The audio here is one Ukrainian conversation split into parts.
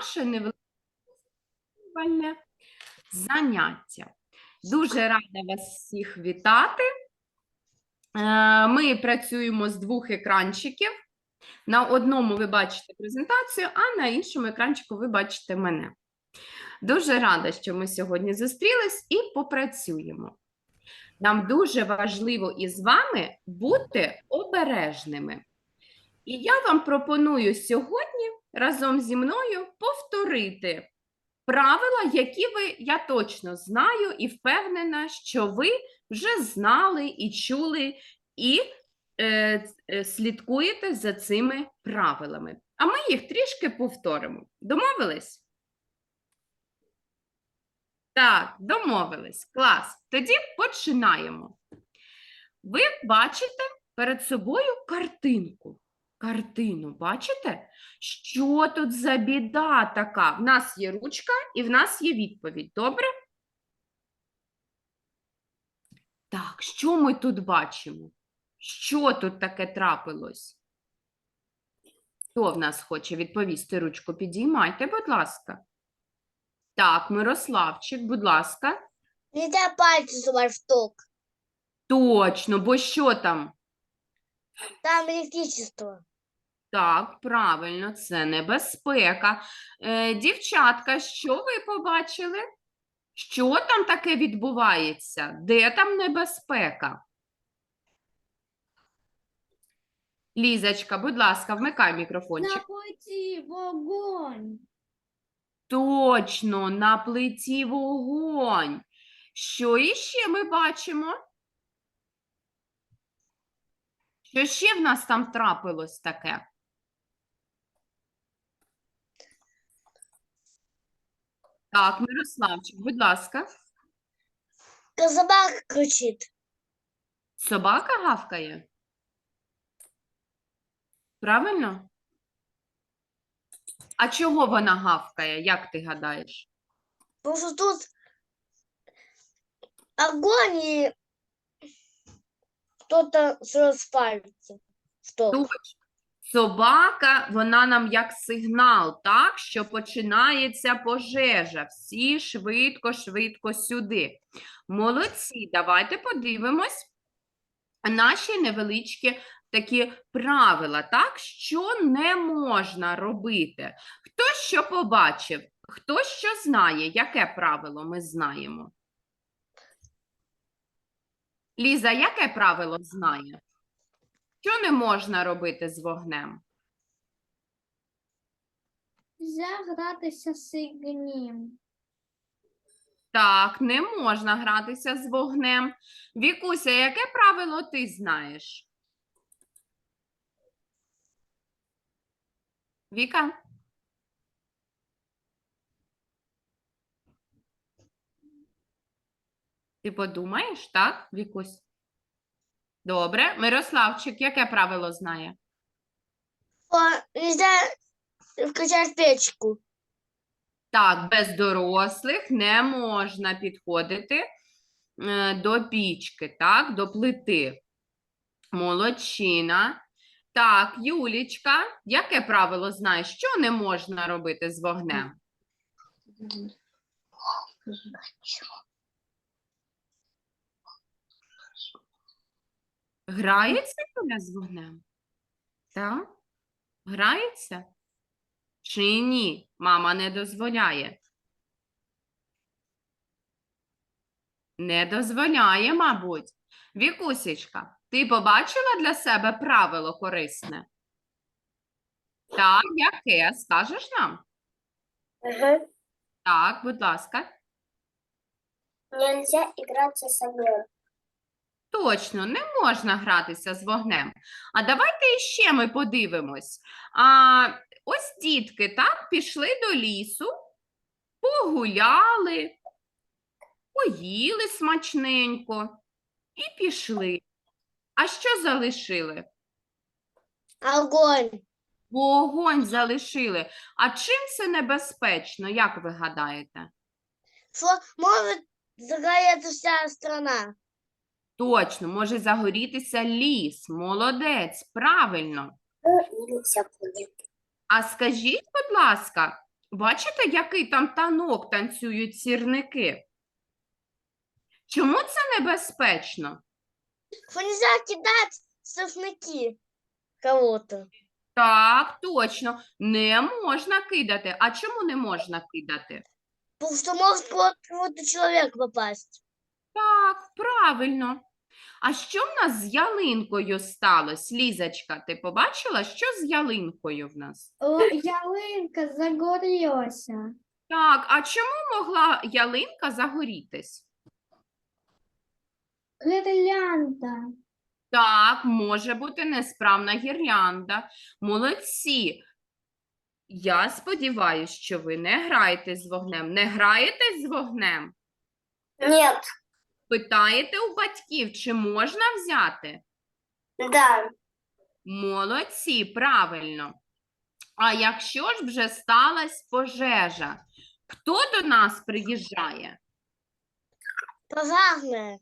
наше невелике заняття. Дуже рада вас всіх вітати. Е, Ми працюємо з двох екранчиків. На одному ви бачите презентацію, а на іншому екранчику ви бачите мене. Дуже рада, що ми сьогодні зустрілись і попрацюємо. Нам дуже важливо із вами бути обережними. І я вам пропоную сьогодні разом зі мною повторити правила, які ви, я точно знаю і впевнена, що ви вже знали і чули, і е, е, слідкуєте за цими правилами. А ми їх трішки повторимо. Домовились? Так, домовились. Клас. Тоді починаємо. Ви бачите перед собою картинку. Картину, бачите? Що тут за біда така? В нас є ручка і в нас є відповідь. Добре? Так, що ми тут бачимо? Що тут таке трапилось? Хто в нас хоче відповісти ручку? Підіймайте, будь ласка. Так, Мирославчик, будь ласка. Нельзя пальцы во штук. Точно, бо що там? Там электричество. Так, правильно, це небезпека. Е, дівчатка, що ви побачили? Що там таке відбувається? Де там небезпека? Лізочка, будь ласка, вмикай мікрофончик. пути вогонь. Точно, на плиті вогонь. Що іще ми бачимо? Що ще в нас там трапилось таке? Так, Мирославчик, будь ласка. Собака кричит. Собака гавкає? Правильно? А чого вона гавкає, як ти гадаєш? Потому что тут огонь и кто-то распалится. Точно. Собака, вона нам як сигнал, так, що починається пожежа. Всі швидко, швидко сюди. Молодці, давайте подивимось наші невеличкі такі правила, так, що не можна робити. Хто що побачив? Хто що знає, яке правило ми знаємо? Ліза, яке правило знає? Що не можна робити з вогнем? Нельзя гратися з огнем. Так, не можна гратися з вогнем. Вікуся, яке правило ти знаєш? Віка? Ти подумаєш, так, Вікусь? Добре. Мирославчик, яке правило знає? О, нельзя включать печку. Так, без дорослих не можна підходити е, до пічки, так, до плити. Молодчина. Так, Юлічка, яке правило знаєш? Що не можна робити з вогнем? Грається Юля з вогнем? Так? Грається? Чи ні? Мама не дозволяє. Не дозволяє, мабуть. Вікусечка, ти побачила для себе правило корисне? Так, яке? Скажеш нам? Ага. Так, будь ласка. Нельзя играться с огнем. Точно, не можна гратися з вогнем. А давайте іще ми подивимось. А, ось дітки так пішли до лісу, погуляли, поїли смачненько і пішли. А що залишили? Огонь. Вогонь залишили. А чим це небезпечно, як ви гадаєте? Что может загореться вся страна. Точно, може загорітися ліс. Молодець, правильно. А скажіть, будь ласка, Бачите, який там танок танцюють сірники? Чому це небезпечно? Что нельзя сосняки кого-то. Так, точно, не можна кидати. А чому не можна кидати? Потому что может кого-то человек попасть. Так, правильно. А що в нас з ялинкою сталося? Лізочка, ти побачила, що з ялинкою в нас? Ялинка загорілася. Так, а чому могла ялинка загорітись? Гірлянда. Так, може бути несправна гірлянда. Молодці. Я сподіваюся, що ви не граєте з вогнем. Не граєте з вогнем? Нет. Питаєте у батьків, чи можна взяти? Да. Молодці, правильно. А якщо ж вже сталася пожежа, хто до нас приїжджає? Пожарная.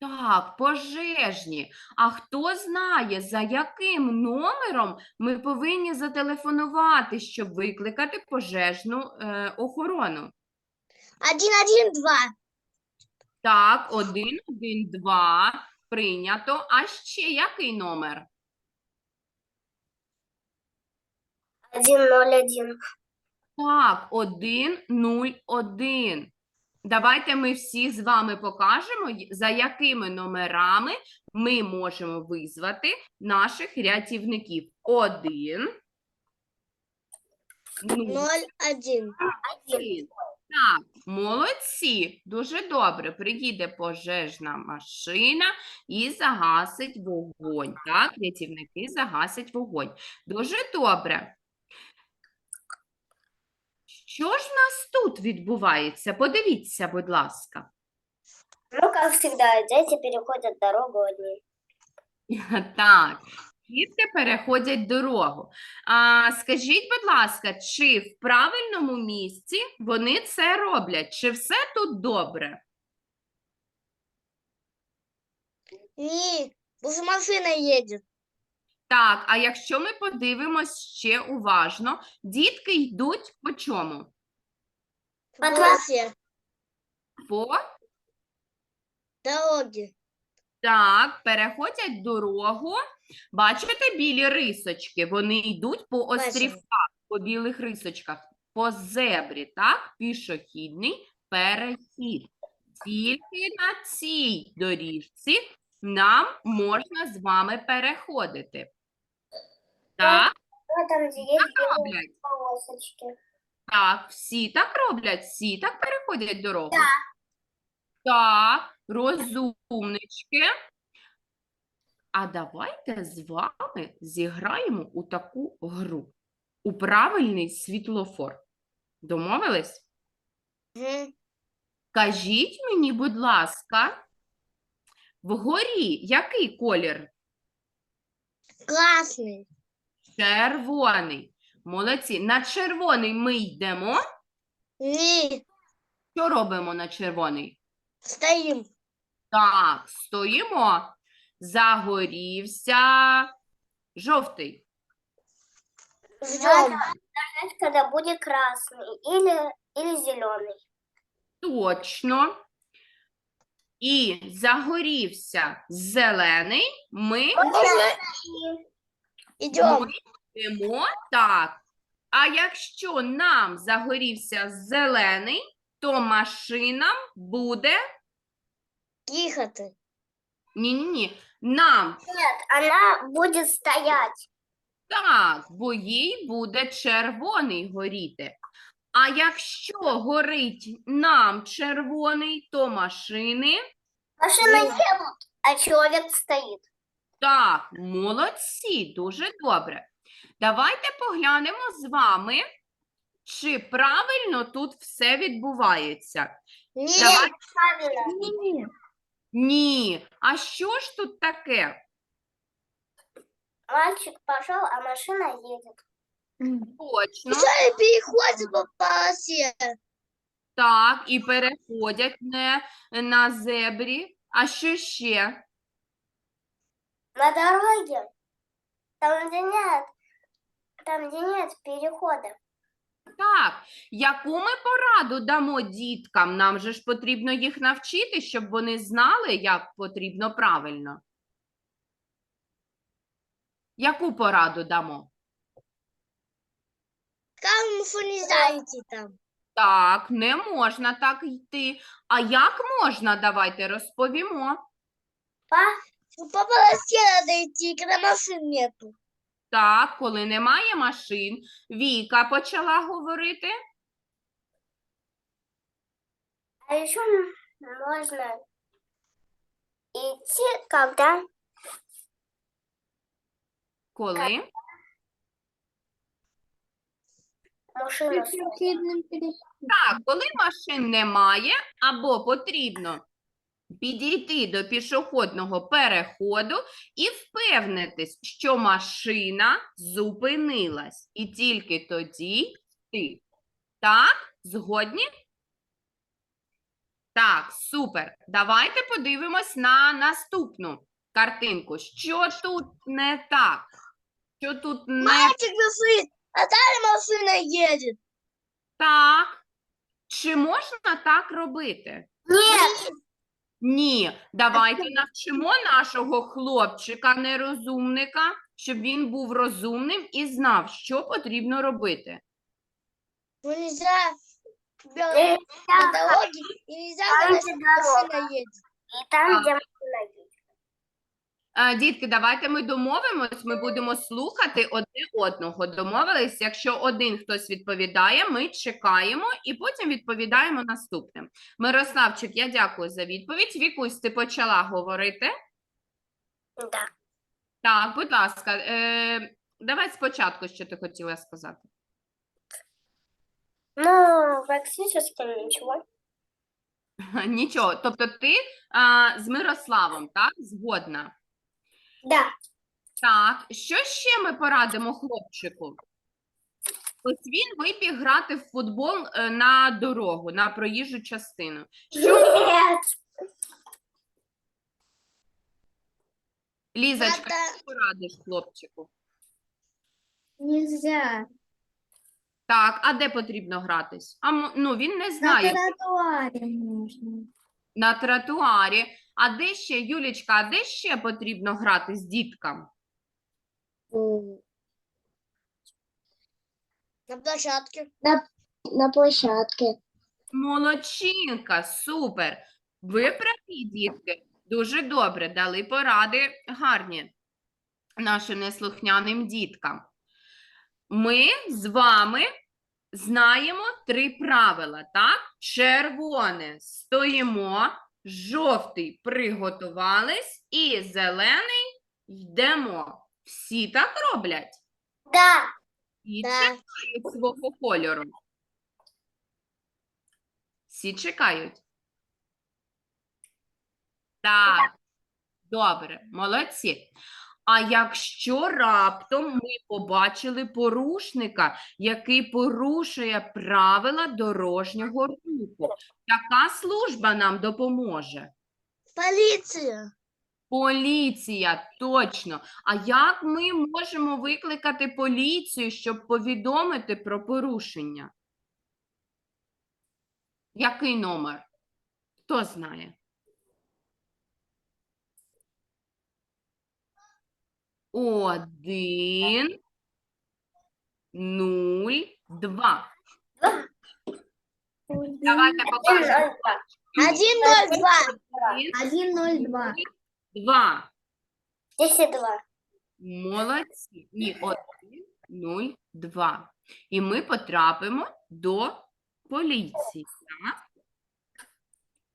Так, пожежні. А хто знає, за яким номером ми повинні зателефонувати, щоб викликати пожежну е, охорону? Один, один, два. Так, 112 прийнято. А ще який номер? Один, ноль, один. Так, 101. Давайте ми всі з вами покажемо, за якими номерами ми можемо визвати наших рятівників. 1, 0, Ноль, один. Так, молодці, дуже добре. Приїде пожежна машина і загасить вогонь. Так, рятівники загасять вогонь. Дуже добре. Що ж в нас тут відбувається? Подивіться, будь ласка. Ну, как всегда, дети переходят дорогу одни. Так, дітки переходять дорогу. А, скажіть, будь ласка, чи в правильному місці вони це роблять? Чи все тут добре? Не, уже машина едет. Так, а якщо ми подивимось ще уважно, дітки йдуть по чому? По трассе. По Дороги. Так, переходять дорогу. Бачите білі рисочки? Вони йдуть по острівках, по білих рисочках, по зебрі, так? Пішохідний перехід. Тільки на цій доріжці нам можна з вами переходити. Так, там, где есть роблять. полосочки. Так, всі так роблять, всі так переходять дорогу. Так, розумнички. А давайте з вами зіграємо у таку гру. У правильний світлофор. Домовились? Кажіть мені, будь ласка, вгорі який колір? Красный. Червоний. Молодці. На червоний ми йдемо. Не, Що робимо на червоний? стоим. Так, стоїмо. Загорівся жовтий. Ждем. Когда будет красный или, или зеленый. Точно. І загорівся зелений. Ми Идем. йдемо так. А якщо нам загорівся зелений, то машинам буде. Тихо ты. Ні-ні-ні. Нам Нет, она будет стоять. Так, бо їй буде червоний горіти. А якщо горить нам червоний, то машини Машина едут, а человек стоит. так, молодці, дуже добре. Давайте поглянемо з вами, чи правильно тут все відбувається. Нет, Давай. правильно. Ні. Ні. А що ж тут таке? Мальчик пошел, а машина едет. Точно. переходим по полосе. Так, і переходять не на зебрі. А що ще? На дороге, там где нет, там где нет перехода. Так, яку ми пораду дамо діткам? Нам же ж потрібно їх навчити, щоб вони знали, як потрібно правильно. Яку пораду дамо? Не знаете там? Так, не можна так йти. А як можна? Давайте розповімо. По полосе надо идти, когда машин нету. Так, коли немає машин, Віка почала говорити. А еще можно идти, когда Коли? машина. Так, коли машин немає або потрібно підійти до пішохідного переходу і впевнитись, що машина зупинилась. І тільки тоді ти. Так, згодні? Так, супер. Давайте подивимось на наступну картинку. Що тут не так? Що тут не Мальчик а там машина едет. так? Чи можна так робити? Нет. Ні, давайте навчимо нашого хлопчика, нерозумника, щоб він був розумним і знав, що потрібно робити. Ну нельзя по дороге, и нельзя, когда машина едет. И там, где машина едет. А, дітки, давайте ми домовимось, ми будемо слухати одне одного. Домовились, якщо один хтось відповідає, ми чекаємо і потім відповідаємо наступним. Мирославчик, я дякую за відповідь. Вікусь, ти почала говорити. Да. Так, будь ласка, е, давай спочатку, що ти хотіла сказати. Ну, практически ничего. Нічого. Тобто ти а, з Мирославом, так? Згодна. Да. Так, що ще ми порадимо хлопчику? Ось він вибіг грати в футбол е, на дорогу, на проїжджу частину. Нет. Лізочка, Надо- що порадиш хлопчику? Нельзя. Так, а де потрібно гратись? А м- ну він не На знає. тротуаре можно. На тротуарі. А де ще, Юлічка, а де ще потрібно грати з діткам? На площадке. На площадке. Молодчинка, супер. Ви праві, дітки. Дуже добре дали поради гарні нашим неслухняним діткам. Ми з вами знаємо три правила, так? Червоне стоїмо, жовтий приготувались і зелений йдемо. Всі так роблять? Да. І Да. чекають свого кольору. Всі чекають. Так, добре, молодці. А якщо раптом ми побачили порушника, який порушує правила дорожнього руху, яка служба нам допоможе? Полиция. Поліція, точно. А як ми можемо викликати поліцію, щоб повідомити про порушення? Який номер? Хто знає? Один, нуль, два. Давайте покажемо. Один, ноль, два. Один, ноль, два. два. Десять, два. Молодці. Ні, один, нуль, два. І ми потрапимо до поліції. Так?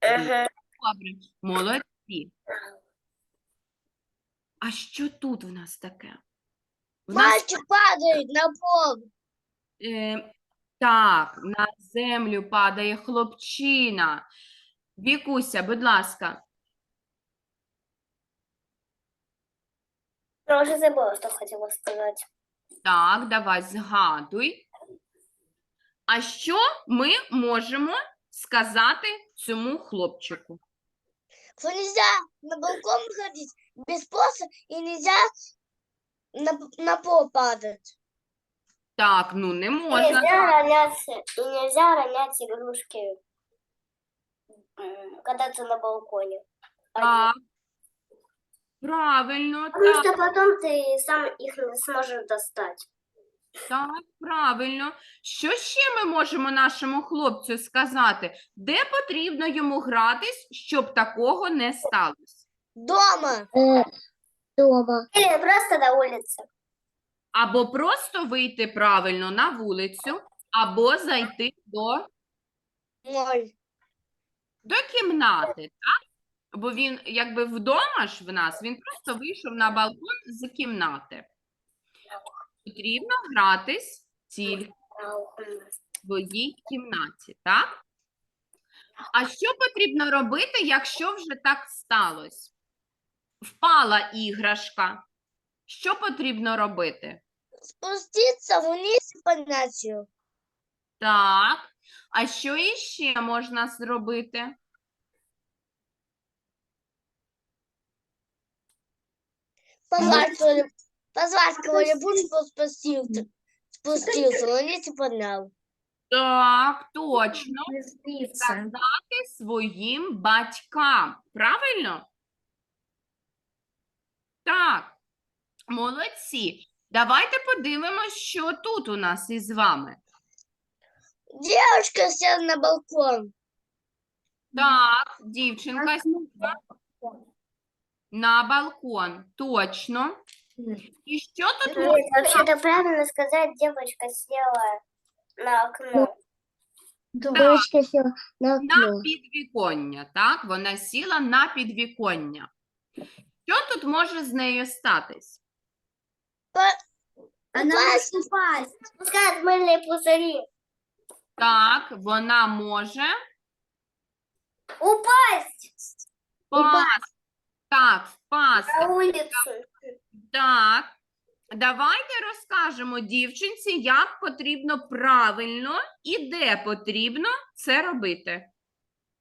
Ага. Добре, молодці. А що тут в нас таке? В нас Мальчик падает на пол. е, так, на землю падає хлопчина. Вікуся, будь ласка. Я уже забыла, что хотела сказать. Так, давай згадуй. А що ми можемо сказати цьому хлопчику? Что нельзя на балкон ходить без спроса и нельзя на, на пол падать. Так, ну не И можна. нельзя ронять, и нельзя ронять игрушки, м, когда ты на балконе. Так. Правильно, Потому так, что потом ты сам их не сможешь достать. Так, правильно. Що ще ми можемо нашому хлопцю сказати? Де потрібно йому гратись, щоб такого не сталося? Дома. Е, дома. Или просто на улице. Або просто вийти правильно на вулицю, або зайти до, Ноль. до кімнати, так? Бо він якби вдома ж в нас, він просто вийшов на балкон з кімнати. Потрібно гратись тільки в своїй кімнаті, так? А що потрібно робити, якщо вже так сталося? Впала іграшка. Що потрібно робити? Спуститься вниз и поднять ее. Так. А що іще можна зробити? Кого-нибудь, позвать кого-нибудь, чтобы спустился. Спустился вниз и поднял. Так, точно. Сказати своїм батькам. Правильно? Так. Молодці. Давайте подивимось, що тут у нас із вами. Девушка села на балкон. Так, дівчинка сіла на балкон. Точно. І що тут Нет, можна вообще-то правильно сказать, девочка села на окно. Дочка села на на окно. підвіконня, так? Вона сіла на підвіконня. Що тут може з нею статись? Она Упасть. может упасть. Пускай мыльные пузыри. Так, вона може Упасть впасти. Так, впасти. на улицу. Так. Давайте розкажемо дівчинці, як потрібно правильно і де потрібно це робити.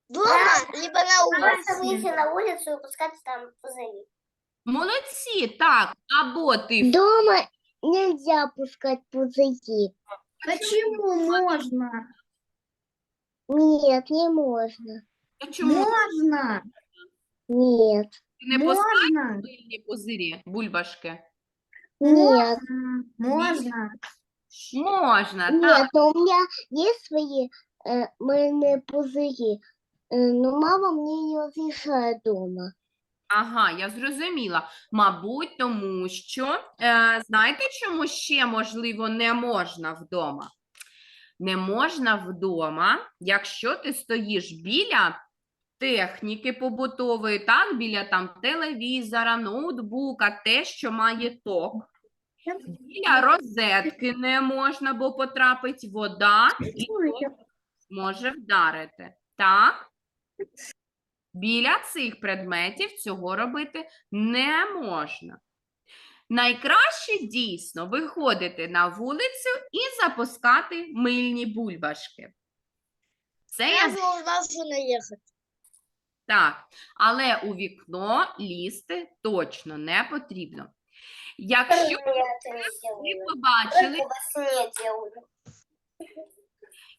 Дома, либо на Просто улице. выйти на улицу и пускать там пузыри. Молодці, так. Або ти Дома нельзя пускать пузыри. Почему можно? Нет, не можно. в- чому Можно. Нет. ти не пускаєш Можно. пильні пузирі, бульбашки? Нет. Можно. Можна, так. Нет, но у меня есть свои э, мыльные пузыри. Э, но мама мне не разрешает дома. Ага, я зрозуміла. Мабуть, тому що е, знаєте, чому ще можливо не можна вдома? Не можна вдома, якщо ти стоїш біля техніки побутової, так, біля там телевізора, ноутбука, те, що має ток. Біля розетки не можна, бо потрапить вода і ток може вдарити. Так? Біля цих предметів цього робити не можна. Найкраще дійсно виходити на вулицю і запускати мильні бульбашки. Це я Я должна наехать. Так, але у вікно лізти точно не потрібно. Якщо ви побачили.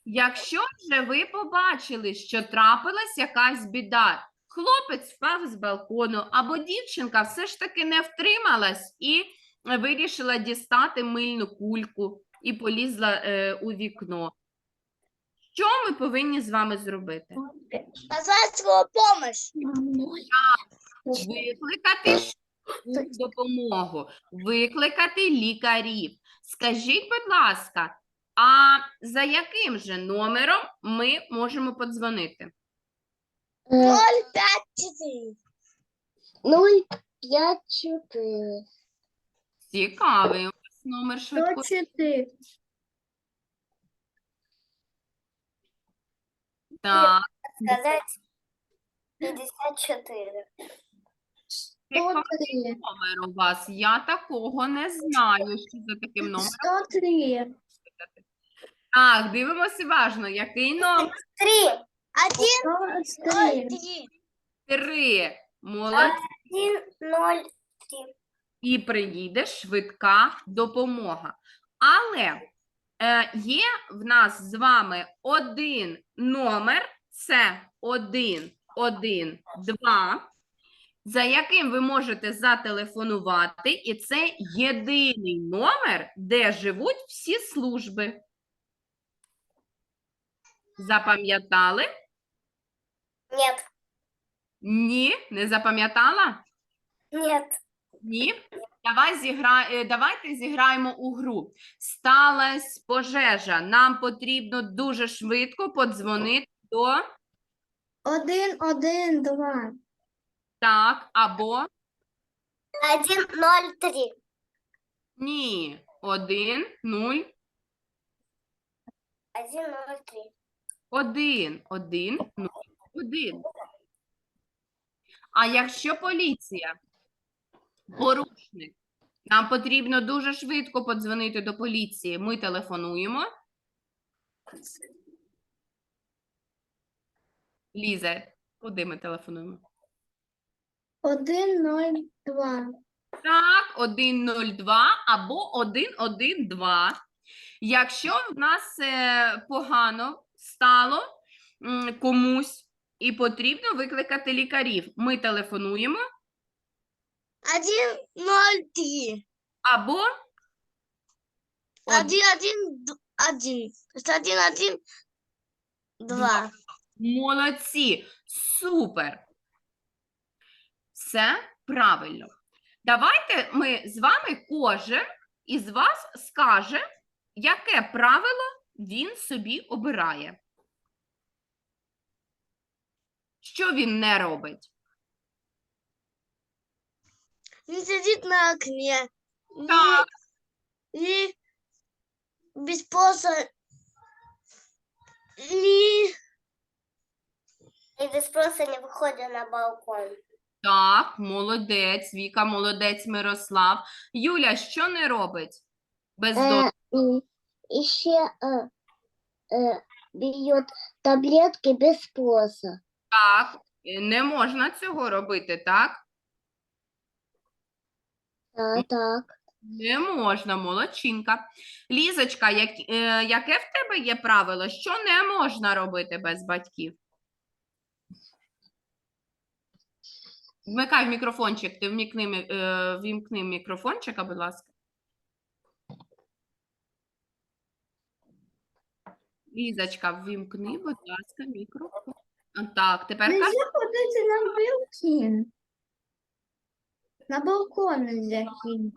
Якщо вже ви побачили, що трапилась якась біда, хлопець впав з балкону, або дівчинка все ж таки не втрималась і вирішила дістати мильну кульку і полізла е, у вікно. Що ми повинні з вами зробити? Позвать скорую помощь. Викликати швидку допомогу, викликати лікарів. Скажіть, будь ласка, а за яким же номером ми можемо подзвонити? Э, Ноль пять четыре. Ноль пять четыре. Цікавий у вас номер швидкої. четыре. Так, Сказать 54. цікавий номер у вас. Я такого не знаю, що за таким номером. Сто три. Так, дивимося уважно. Який номер? Три. Один, Сто ноль, три. три. Три. Молодці. Один, ноль, три. І приїде швидка допомога. Але є в нас з вами один номер, це 112, за яким ви можете зателефонувати, і це єдиний номер, де живуть всі служби. Запам'ятали? Нет. Ні, не запам'ятала? Нет. Ні. Давай зігра... е, Давайте зіграємо у гру. Сталась пожежа. Нам потрібно дуже швидко подзвонити до Один, один, два. так або Один, ноль, три. ні. Один, нуль, Один, ноль, три. один, один, нуль, один. А якщо поліція, порушник, нам потрібно дуже швидко подзвонити до поліції. Ми телефонуємо. Ліза, куди ми телефонуємо? Один, ноль, два. Так, 102 або 112. Якщо в нас е, погано стало комусь і потрібно викликати лікарів, ми телефонуємо Один, ноль, три. або Од- Один, один, д- один. То есть один, один, два. молодці. Супер. Все правильно. Давайте ми з вами кожен із вас скаже, яке правило він собі обирає. Що він не робить? Не сидит на окне. Не- Так. Не, без спроса. Не... И без спроса не выходя на балкон. Так, молодець, Віка, молодець, Мирослав. Юля, що не робить? Без Э, и еще э, э, берет таблетки без спроса. Так, е, не можна цього робити, так? Да, так. Не можна, молодчинка. Лізочка, як, е, яке в тебе є правило? Що не можна робити без батьків? Вмикай мікрофончик, ти вмікни, мі- е, вімкни мікрофончика, будь ласка. Лізочка, ввімкни, будь ласка, мікрофон. А, Так, тепер кажи. На балкон нельзя ходить.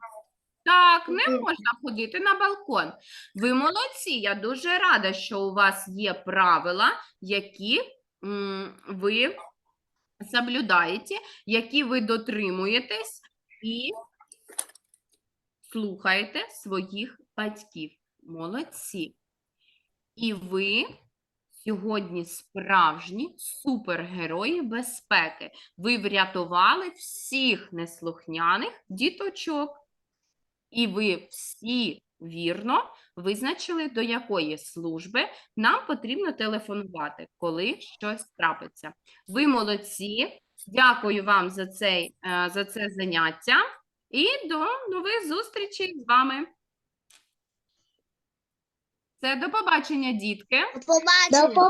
Так, не можна ходити на балкон. Ви молодці. Я дуже рада, що у вас є правила, які м, ви соблюдаєте, які ви дотримуєтесь і слухаєте своїх батьків. Молодці. І ви сьогодні справжні супергерої безпеки. Ви врятували всіх неслухняних діточок. І ви всі вірно визначили, до якої служби нам потрібно телефонувати, коли щось трапиться. Ви молодці. Дякую вам за, цей, е, за це заняття і до нових зустрічей з вами. Це до побачення, дітки. До побачення. До